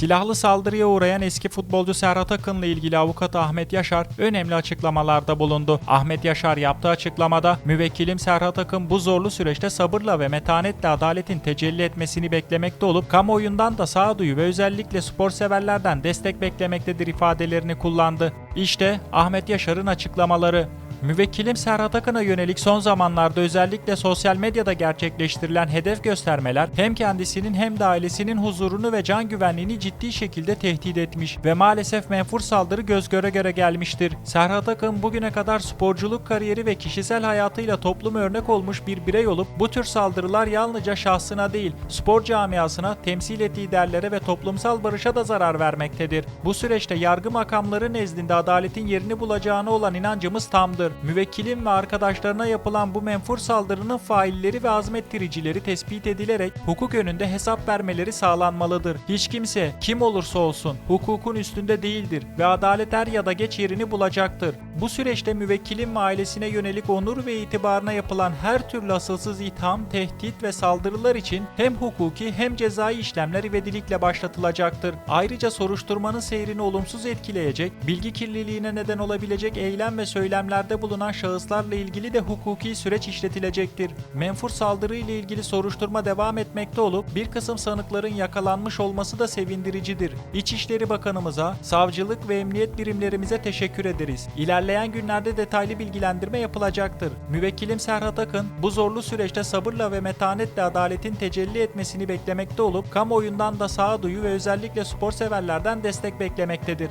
Silahlı saldırıya uğrayan eski futbolcu Serhat Akın'la ilgili avukat Ahmet Yaşar önemli açıklamalarda bulundu. Ahmet Yaşar yaptığı açıklamada müvekkilim Serhat Akın bu zorlu süreçte sabırla ve metanetle adaletin tecelli etmesini beklemekte olup kamuoyundan da sağduyu ve özellikle spor severlerden destek beklemektedir ifadelerini kullandı. İşte Ahmet Yaşar'ın açıklamaları. Müvekkilim Serhat Akın'a yönelik son zamanlarda özellikle sosyal medyada gerçekleştirilen hedef göstermeler hem kendisinin hem de ailesinin huzurunu ve can güvenliğini ciddi şekilde tehdit etmiş ve maalesef menfur saldırı göz göre göre gelmiştir. Serhat Akın bugüne kadar sporculuk kariyeri ve kişisel hayatıyla topluma örnek olmuş bir birey olup bu tür saldırılar yalnızca şahsına değil spor camiasına, temsil ettiği değerlere ve toplumsal barışa da zarar vermektedir. Bu süreçte yargı makamları nezdinde adaletin yerini bulacağına olan inancımız tamdır. Müvekkilim ve arkadaşlarına yapılan bu menfur saldırının failleri ve azmettiricileri tespit edilerek hukuk önünde hesap vermeleri sağlanmalıdır. Hiç kimse kim olursa olsun hukukun üstünde değildir ve adalet er ya da geç yerini bulacaktır. Bu süreçte müvekkilim ve ailesine yönelik onur ve itibarına yapılan her türlü asılsız itham, tehdit ve saldırılar için hem hukuki hem cezai işlemler ivedilikle başlatılacaktır. Ayrıca soruşturmanın seyrini olumsuz etkileyecek, bilgi kirliliğine neden olabilecek eylem ve söylemlerde bulunan şahıslarla ilgili de hukuki süreç işletilecektir. Menfur saldırı ile ilgili soruşturma devam etmekte olup bir kısım sanıkların yakalanmış olması da sevindiricidir. İçişleri Bakanımıza, savcılık ve emniyet birimlerimize teşekkür ederiz. İlerleyen günlerde detaylı bilgilendirme yapılacaktır. Müvekkilim Serhat Akın bu zorlu süreçte sabırla ve metanetle adaletin tecelli etmesini beklemekte olup kamuoyundan da sağduyu ve özellikle spor severlerden destek beklemektedir.